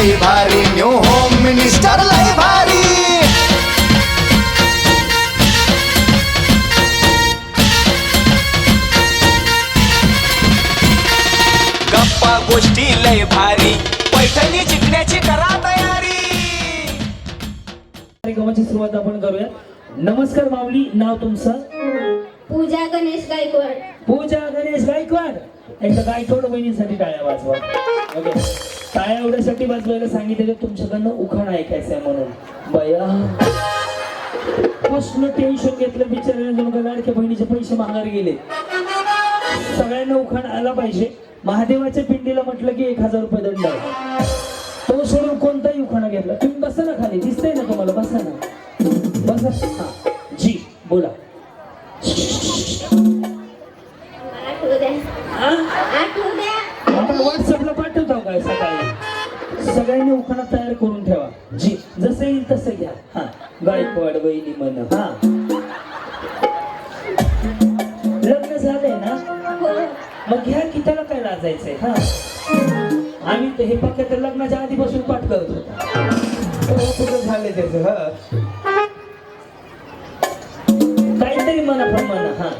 लय भारी new home minister लय भारी. गप्पा गोष्टी लय भारी पैठणी जिंकण्याची करा तयारी. कार्यक्रमाची सुरुवात आपण करूया. नमस्कार माऊली नाव तुमचं? पूजा गणेश गायकवाड. पूजा गणेश गायकवाड. एकदा गायकवाड बहिणीसाठी टाळ्या वाजवा. ओके. टाळ्या एवढ्यासाठी वाजवायला सांगितलेलं तुमच्याकडनं उखाण ऐकायचंय म्हणून. बया. प्रश्न टेन्शन घेतलं बिचाराने लाडक्या बहिणीचे पैसे माघार गेले. सगळ्यांना उखाण आला पाहिजे. महादेवाच्या पिंडीला म्हटलं की एक हजार रुपये दंड तो सोडून कोणताही उखाणा घेतला. तुम्ही बसा ना खाली. दिसतंय ना तुम्हाला? बसा ना. बसा. हा. जी बोला. हा आपण व्हॉट्सअपला पाठवतो काय सकाळी सगळ्यांनी उखाणा तयार करून ठेवा. जी जसं येईल तसं घ्या. हा गायकवाड वहिनी म्हण हा. लग्न झालंय ना? हो. मग घ्या की त्याला काय लाजायचंय हा. आम्ही तर हे पक्क तर लग्नाच्या आधीपासून पाठ करत होतो. कुठं झालंय त्याचं हा? काहीतरी म्हणा हा.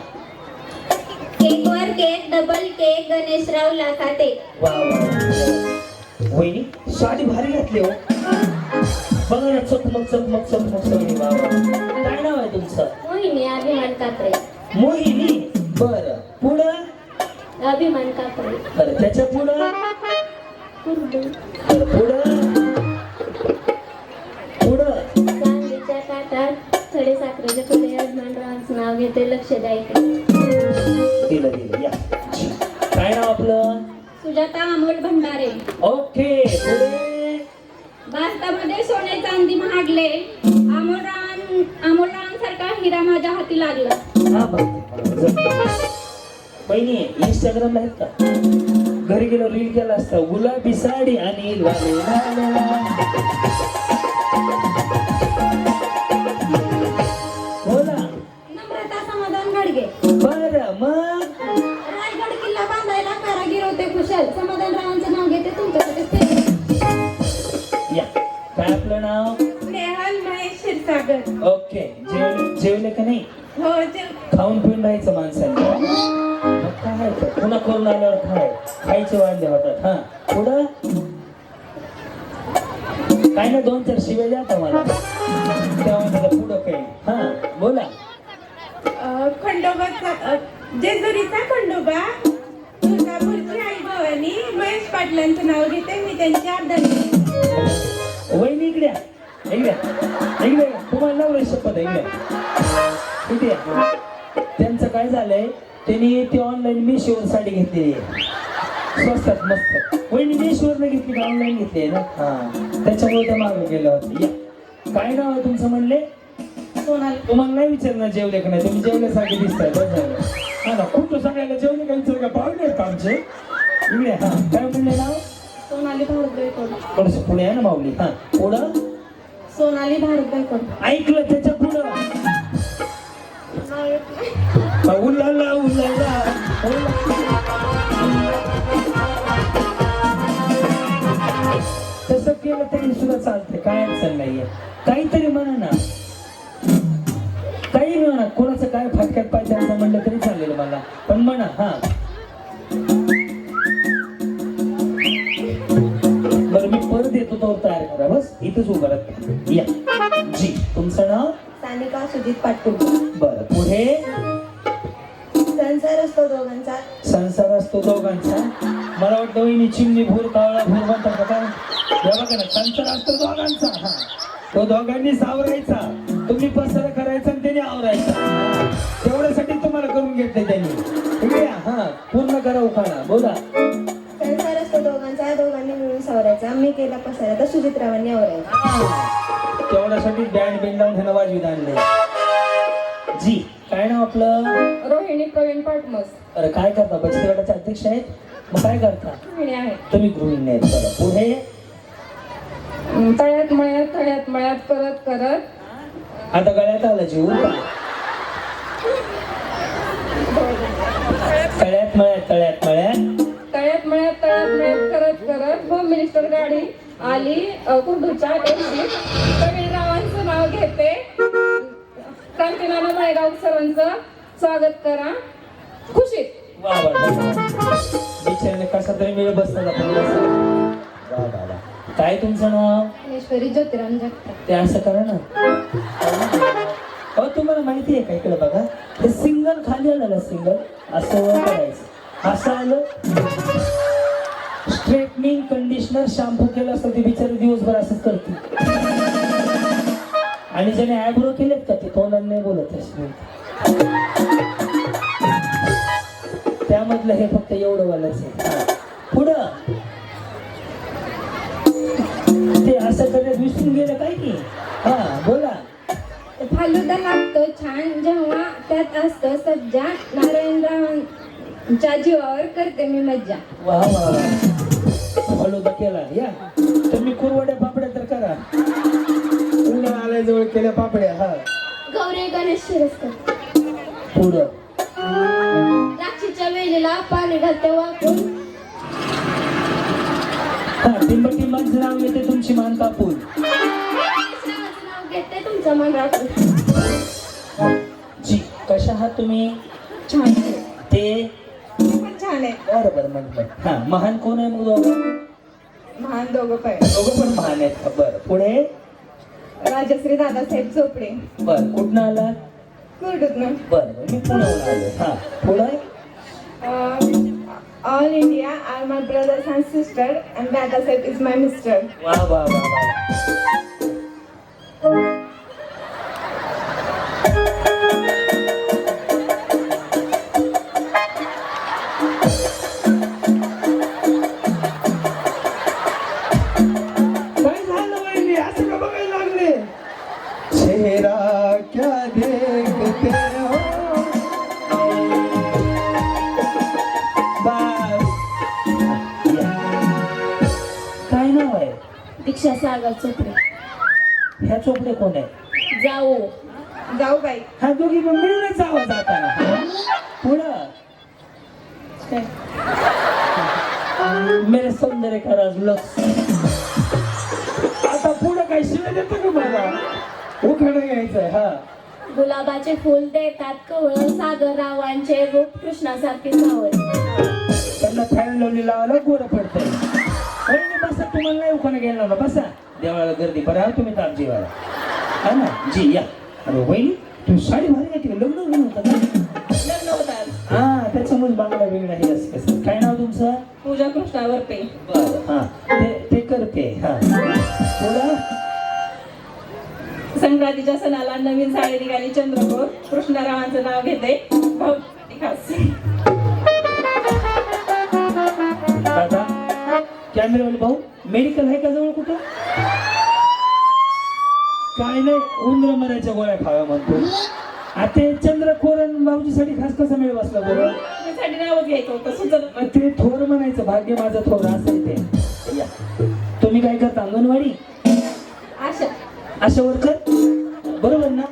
Cake double cake Ganeshrao Lakhate वा वा, वा. वहिनी साडी भारी घातली हो. बघा ना चकमक चकमक चकमक सगळी. वा वा. काय नाव आहे तुमचं? मोहिनी अभिमान कापरे मोहिनी? बर. पुढं? अभिमान कापरे बरं त्याच्या पुढं? पुढं? काटात थोडे साखरेचे थोडे अभिमानरावांचं नाव घेते लक्ष द्यायचे दिलं दिलं या. काय नाव आपलं? सुजाता अमोल भंडारे. ओके पुढे? भारतामध्ये सोने चांदी महागले. अमोलरावां अमोलरावांसारखा हिरा माझ्या हाती लागला. हा बहिणी इंस्टाग्रामला आहेत का? घरी गेलो रील केला असता. गुलाबी साडी आणि लाले लाले. कुशल समाधानरावांचं नाव घेते तुमच्यासाठी या. काय आपलं नाव? नेहाल महेश क्षीरसागर. ओके. जेवले जेवले का नाही? हो खाऊन पिऊन राहायचं माणसाने. काय पुन्हा करून आल्यावर खाय खायचे वाढले होतात हा. पुढं? काय ना दोन चार शिवे द्या तेव्हा म्हणतात, पुढं काही. हा बोला. अ, जेजुरीचा खंडोबा तुळजापूरची भवानी महेश पाटलांचं नाव घेते मी त्यांची आदरणी वहिनी इकडे या. इकडे. तुम्हाला नवरे शपथ आहे. इकडे. त्यांचं काय झालंय? त्यांनी ती ऑनलाईन मिशोवर साडी घेतलेली आहे. स्वस्तात मस्त वहिनी मिशोवर घेतली का? ऑनलाईन घेतली आहे ना? हा. त्याच्यामुळे त्या मागे गेल्या होत्या. काय नाव आहे तुमचं म्हणले? तुम्हाला नाही विचारणार जेवले का नाही. तुम्ही जेवल्यासारखे दिसताय. बस झालं. हा ना खूप सगळ्याला जेवले का? विचार का? पाहुणे आहेत आमचे? इकडे हा. काय म्हणले नाव? सोनाली भारत थोडस पुढे आहे ना माऊली हा. पुढं? सोनाली भारत ऐकलं त्याच्या पुढं. उलाला उलाला तसं केलं तरी सुद्धा चालते काय अडचण नाहीये. काहीतरी म्हणा ना. काही म्हणा कोणाचं काय फाटक्यात पाहिजे असं म्हणलं तरी चालेल मला. पण म्हणा हा. इथंच उभं या. जी तुमचं नाव? सानिका सुजित पाटील. बरं पुढे? संसार असतो दोघांचा. संसार असतो दोघांचा. मला वाटतं वहिनी चिमणी भूर कावळा भूर म्हणतात का काय? बघा ना संसार असतो दोघांचा. हा. तो दोघांनी सावरायचा. तुम्ही पसारा करायचा आणि त्याने आवरायचा. तेवढ्यासाठी तुम्हाला करून घेतलंय त्यांनी. या, हा पूर्ण करा उखाणा. बोला. संसार असतो दोघांचा. सावरायचा मी केला पसारा. तर सुजितरावांनी आवरायचा. हा. तेवढ्यासाठी बँड बिंड लावून ह्यानं वाजवीत आणले जी काय नाव आपलं? रोहिणी प्रवीण पाटमस. अरे काय करता? बचत गटाचे अध्यक्ष आहेत? मग काय करता? तुम्ही गृहिणी आहेत. बरं पुढे. तळ्यात मळ्यात तळ्यात मळ्यात करत करत आता गळ्यात आलं जीव तळ्यात मळ्यात तळ्यात मळ्यात. तळ्यात मळ्यात तळ्यात मळ्यात करत करत होम मिनिस्टर गाडी आली कुर्डूच्या एसटी प्रवीण रावांचं नाव घेते. क्रांतीनाना माळेगाव सरांचं स्वागत करा. खुशीत बिचाराने कसा तरी वेळ बसला काय तुमचं नाव? ज्ञानेश्वरी ज्योतिराम जगताप. ते असं करा ना. अहो तुम्हाला माहिती आहे का इकडे बघा? हे सिंगल खाली आलं ना सिंगल. असं करायचं. असं आलं स्ट्रेटनिंग कंडिशनर शॅम्पू केलं असतं ते बिचारे दिवसभर असंच करते आणि ज्याने आयब्रो केलेत का ते तोंडाने नाही बोलत असे त्यामधलं हे फक्त एवढं वालाच आहे. पुढं. ते असं करण्यात विसरून गेलं काय की? हा बोला. फालुदा लागतो छान जेव्हा त्यात असतो सज्जा नारायणरावांच्या जीवावर करते मी मज्जा. वा वा. फलोदा केला. या. तुम्ही कुरवड्या पापड्या तर करा. उन्हा आल्या जवळ केल्या पापड्या हा. गौरी गणेश शिरस्कर. पुढं. द्राक्षीच्या वेलीला पाणी घालते वापरून हा टिंब टिंबांचं नाव येते तुमची मान कापून. श्रावणाचं नाव घेते तुमचं मन राखून जी कशा आहात तुम्ही? छान ते? पण छान आहे. बरं बरं मग बरं हा महान कोण आहे मग दोघं? महान दोघं पण दोघं पण महान आहेत. का बरं पुढे? राजश्री दादासाहेब चोपडे. बरं कुठनं आलात? कुर्डूतनं. बरं बरं मी पुण्याहून आलो. हा पुढे? All India are my brothers and sister and Dadasaheb is my mister वा वा वा वा. चोपडे कोण आहे जाऊ. जाऊ बाई. हा दोघी पण मिळूनच आवाज जाताना. पुढं. मेरे सौंदर्य का राज लक्ष. आता पुढं काय शिवाय देतो का मला? उखाणं घ्यायचंय हा. गुलाबाचे फुल देतात कवळ सागररावांचे रूप कृष्णासारखे सावळ. त्यांना फॅन लावली लावायला गोरं पडतंय. वहिनी बसा तुम्हाला नाही उखाणं घ्यायला लावलं बसा. देवाला गर्दी बरं तुम्ही ताप जेवायला हा ना? जी या. अरे वहिनी तुम्ही साडी भारी का? लग्न घेऊन होतं लग्न होतात हा त्याच्यामुळे बांगला वेगळा हे असं कसं? काय नाव तुमचं? पूजा कृष्णावर पे. हा. ते ते करते हा. पुढं संक्रांतीच्या सणाला नवीन साडी निघाली चंद्रकोर. कृष्णरावांचं नाव घेते. दादा कॅमेरावाले भाऊ मेडिकल आहे का जवळ कुठं? काय नाही उंदर मराच्या गोळ्या खाव्या म्हणतो. आता ते चंद्रकोरण भाऊजीसाठी खास कसा मेळ बसला बरं? साठी घ्यायचं होतं सुचत मग ते थोर म्हणायचं भाग्य माझं थोर असं ते. या. तुम्ही काय करता अंगणवाडी? आशा. अशा वर्कर? बरोबर ना?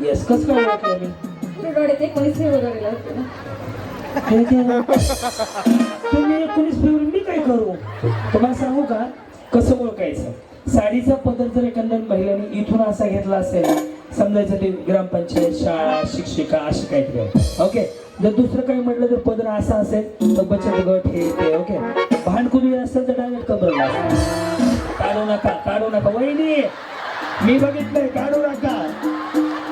येस कसं काय ओळखलं मी? कुरडवाड्यात एकोणीस फेब्रुवारीला होते ना. हे देवा. तुम्ही एकोणीस फेब्रुवारी मी काय करू? तुम्हाला सांगू का कसं ओळखायचं? साडीचा पदर जर एखाद्या महिलांनी इथून असा घेतला असेल समजायचं ते ग्रामपंचायत शाळा शिक्षिका अशी काहीतरी ओके जर दुसरं काही म्हटलं तर पदर असा असेल तर बचत गट हे ते ओके भांडकुली असेल तर डायरेक्ट कमरला काढू नका काढू नका. वहिनी मी बघितलंय काढू नका.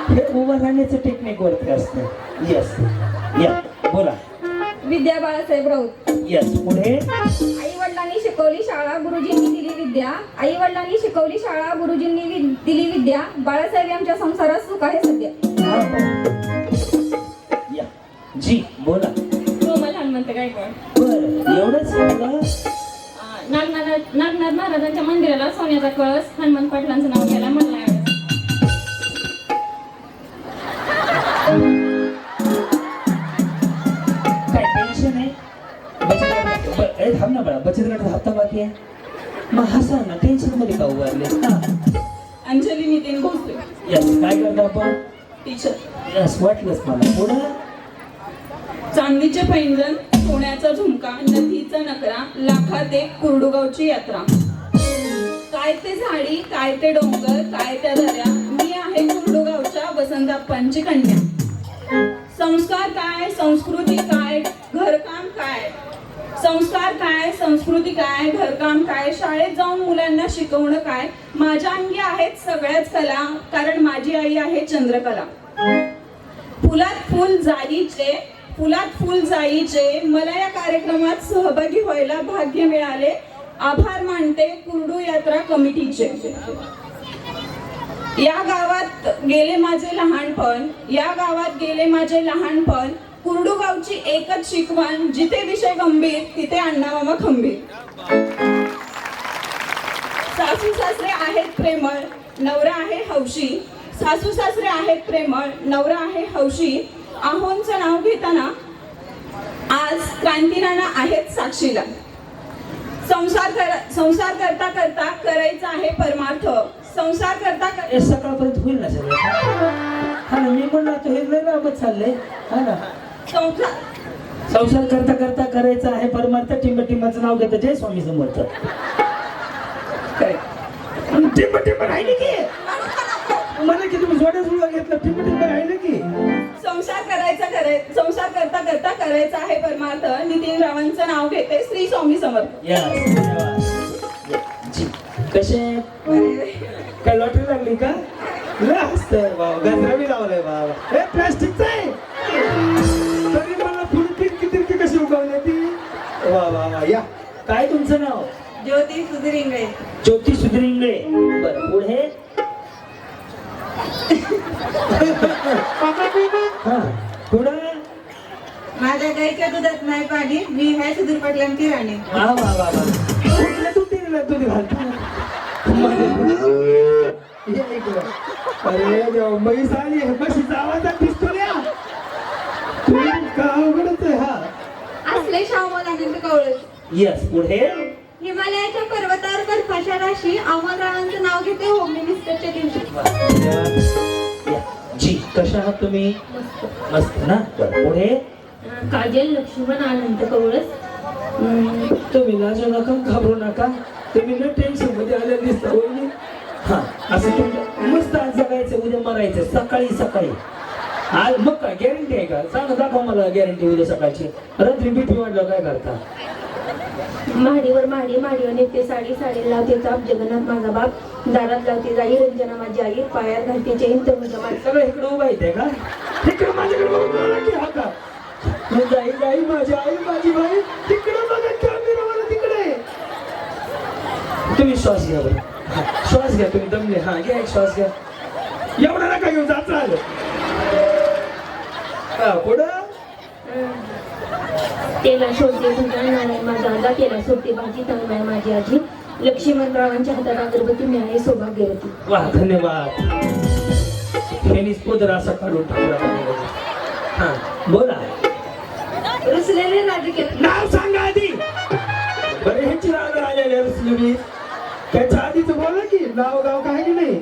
हे उभं राहण्याचं टेक्निक वरती असते येस या बोला. विद्या बाळासाहेब राऊत. येस पुढे. आई वडिलांनी शिकवली शाळा गुरुजींनी दिली विद्या. आई वडिलांनी शिकवली शाळा गुरुजींनी वि- दिली विद्या. बाळासाहेब यांच्या संसारात सुख आहे सध्या. या जी बोला. कोमल हनुमंत गायकवाड. बर एवढंच बोला नागनाथ नागनाथ महाराजांच्या मंदिराला सोन्याचा कळस हनुमंत पाटलांचं नाव घ्यायला मला बचत गटाचा हप्ता बाकी आहे. मग हसा ना टेन्शनमध्ये का उभारले अंजली नितीन भोसले यस काय करतो आपण? टीचर यस वाटलंच मला. पुढं? चांदीचे पैंजण सोन्याचा झुमका नथीचा नकरा लाखात एक कुर्डुगावची यात्रा. काय ते झाडी काय ते डोंगर काय त्या दऱ्या मी आहे कुर्डुगावच्या वसंताप्पांची कन्या. संस्कार काय संस्कृती काय घरकाम काय? संस्कार काय संस्कृती काय घरकाम काय शाळेत जाऊन मुलांना शिकवणं काय? माझ्या अंगी आहेत सगळ्याच कला कारण माझी आई आहे चंद्रकला. फुलात फुल जाईचे फुलात फुल जाईचे मला या कार्यक्रमात सहभागी व्हायला भाग्य मिळाले. आभार मानते कुर्डू यात्रा कमिटीचे. या गावात गेले माझे लहानपण या गावात गेले माझे लहानपण कुरडू गावची एकच शिकवण जिथे विषय गंभीर तिथे अण्णा मामा खंबीर. सासू सासरे आहेत प्रेमळ नवरा आहे हौशी. सासू सासरे आहेत प्रेमळ नवरा आहे हौशी. आहोंचं नाव घेताना आज क्रांतीनाना आहेत साक्षीला. संसार कर संसार करता करता करायचा आहे परमार्थ. संसार करता कर- सकाळपर्यंत होईल ना सगळं? हा मी म्हणलं आता हे चाललंय. हा ना? संसार. करता करता करायचा आहे परमार्थ टिंब टिंबाचं नाव घेतं. जय स्वामी समर्थ. टिंब टिंब राहिले की? मला की तुम्ही सोड्या सुद्धा घेतलं टिंब टिंब राहिले की? संसार करायचा कराय संसार करता करता करायचा आहे परमार्थ. नितीन रावांचं नाव घेते श्री स्वामी समर्थ. कसे? काय लॉटरी लागली का? हसतंय बाबा गजरा बी लावलाय बाबा. हे प्लास्टिकचं आहे. वा वा वा. या. काय तुमचं नाव? ज्योती सुधरिंगळे. ज्योती सुधरिंगळे. बरं पुढे? हा पुढं? माझ्या गाईच्या दुधात नाही पाणी मी आहे सुधीर पाटलांची राणी. वा वा वा. वा कुठल्या तू तिला दूध घालतो ये इकडं. अरे देवा, म्हैस आली आहे. म्हशीचा आवाजात दिसतो तू का अवघडच आहे हा. असले शाहमलानंद कवळे येस पुढे? हिमालयाच्या पर्वतावर बर्फाच्या राशी अमररावांचं नाव घेते होम मिनिस्टरच्या दिवशी. जी कशा आहात तुम्ही? मस्त. ना? पुढे? काजल लक्ष्मण आनंद कवळस तुम्ही लाजू नका घाबरू नका. तुम्ही न टेन्शनमध्ये आले दिसता. हा असं तुमचं मस्त आज जगायचं उद्या मरायचं सकाळी सकाळी. आज मग काय गॅरंटी आहे का? सांग दाखव मला गॅरंटी उद्या सकाळची. रात्री बीपी वाढलं काय करता? महाडीवर महाडी महाडीवर नेते साडी साडी लावते चाप जगन्नाथ माझा बाप. दारात लावते जाई रंजना माझी आई. पायात घालते चैन तरुणच्या माझी. सगळं इकडे उभा येते का? तिकडे माझ्याकडे बघून की हा का? जाई जाई माझी आई माझी बाई. तिकडे बघा कॅमेरा मला तिकडे. तुम्ही श्वास घ्या बरं. श्वास घ्या तुम्ही दमले. हा घ्या एक श्वास घ्या. एवढा नका घेऊन जात आलं हा पुढं? तेला सोडते आहे माझा तेला सोडते भाजी तांदूळ माझी आजी. लक्ष्मणरावांच्या हातात अगरबत्ती मिळाली सौभाग्यवती वा धन्यवाद. फेनीच पोदर असा काढून टाकला हा बोला. रुसलेले राजकीय नाव सांगा आधी. बरे ह्याची राग आलेले रसलुबी त्याच्या आधीच बोला की नाव गाव काय की नाही?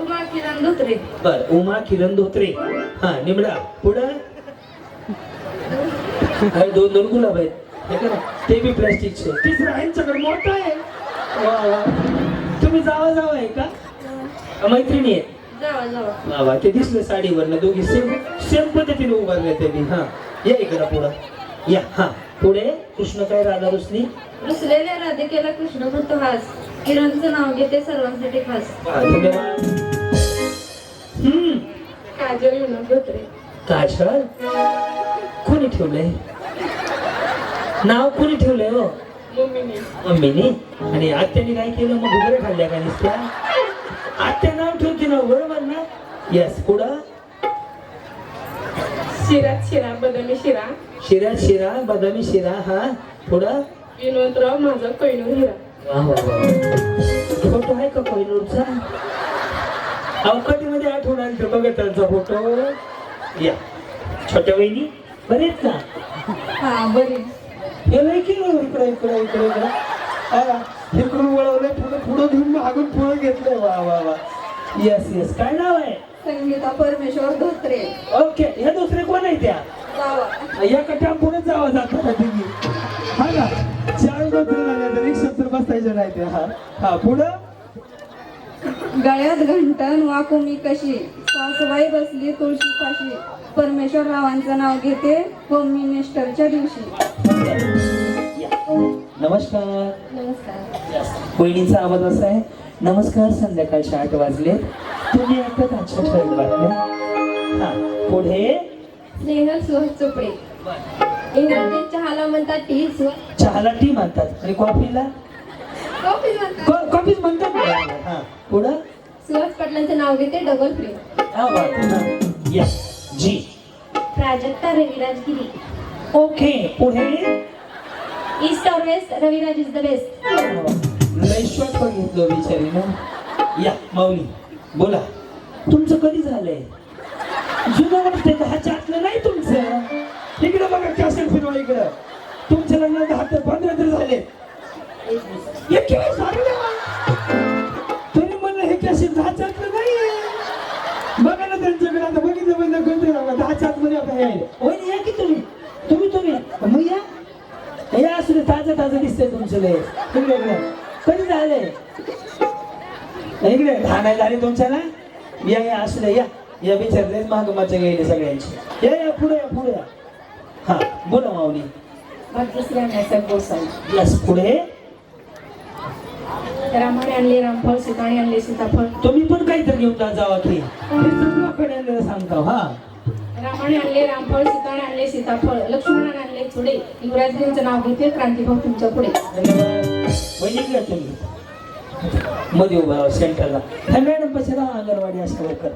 उमा किरण धोत्रे. बर उमा किरण धोत्रे. हा निमडा. पुढं? अरे दोन दोन गुलाब आहेत. हे का? ते बी प्लास्टिकचे. तिसरं यांच्याकडे मोठं आहे. वा वा. तुम्ही जावा जावा आहे का? मैत्रिणी आहे जावा जावा. वा वा. ते दिसले साडीवरनं. दोघी सेम सेम पद्धतीने उभारले त्यांनी हा. या इकडं पुढं. या हा. पुढे कृष्ण काय राधा रुसली. रुसलेल्या राधिकेला कृष्ण म्हणतो हास. किरणचं नाव घेते सर्वांसाठी खास. हम्म. काजल काजळ? कोणी ठेवलंय? नाव कोणी ठेवलंय हो? मम्मीने. मम्मीने? आणि आत्याने काय केलं? मग घुगऱ्या खाल्ल्या का नुसत्या? आत्या नाव ठेवते ना बरोबर ना? येस पुढं शिरात शिरा बदामी शिरा. शिरा शिरा बदामी शिरा हा? पुढं? विनोदराव माझा पैनूर हिरा. वा वा वा फोटो आहे का कोहिनूरचा अवकाटीमध्ये आठवण आली तर बघा त्यांचा फोटो? या. छोट्या वहिनी? बरेच का? हा बरी. गेलंय की इकडे इकडे इकडे इकडे. हा, इकडून वळवलंय पुढे पुढे घेऊन मागून पुढे घेतलंय. वा वा वा. येस येस काय नाव आहे? संगीता परमेश्वर धोत्रे. ओके ह्या दुसरे कोण आहे त्या? या कट्या पुढे जावं जाताना तुम्ही. हा ना? चार गोत्र झाले तर रिक्षात तर बसायचं नाही ते हा. हा पुढं? गळ्यात घंटण वाकू मी कशी? सासूबाई बसली तुळशी पाशी परमेश्वर रावांचं नाव घेते होम मिनिस्टरच्या दिवशी. नमस्कार. नमस्कार. वहिनीचा आवाज असा आहे. नमस्कार संध्याकाळचे आठ वाजले. तुम्ही ऐकत आजच्या ठळक बातम्या हा पुढे. स्नेहल सुहास चोपडे. इंग्रजीत चहाला म्हणतात टी चहाला टी म्हणतात. आणि कॉफीला? कॉफी कॉफीच म्हणतात. हा पुढं? सुहास पाटलांचं नाव घेते डबल फ्री हा जी प्राजक्ता रविराज गिरी. ओके पुढे? ईस्ट और west Raviraj is the best लय शॉट पण घेतलं बिचारीनं. या माऊली बोला. तुमचं कधी झालंय? जुनं वाटतंय का हा चाटलं नाही तुमचं? इकडं बघा कॅसेट फिरवा इकडं. तुमच्या लग्नात दहा ते पंधरा तर झाले. एकवीस झाले. ना. चाटलं नाही बघा ना त्यांच्याकडे आता बघितलं बंद कोणते दहा चाटमध्ये आता हे. होय या की तुम्ही? तुम्ही तुम्ही. मग या. हे असू दे ताजं ताजं दिसतंय तुमचं लय. इकडे कधी झालंय इकडे नाही झाले तुमच्या ना या या असू दे या. या बिचारले महागमाच्या गेले सगळ्यांची. या या पुढे या पुढे या. हा बोला माऊली. यस पुढे. रामाने आणले रामफळ सीताने आणले सीताफळ. तुम्ही पण काहीतरी घेऊन जा जावा की लोकांनी आणलेलं सांगता हा. रामाने आणले रामफळ सीताने आणले सीताफळ. लक्ष्मणाने आणले थोडे. युवराज देवीचं नाव घेते क्रांतीभाऊ तुमच्यापुढे. घ्या तुम्ही. मध्ये उभा सेंटरला. मॅडम राहा अंगणवाडी असं लवकर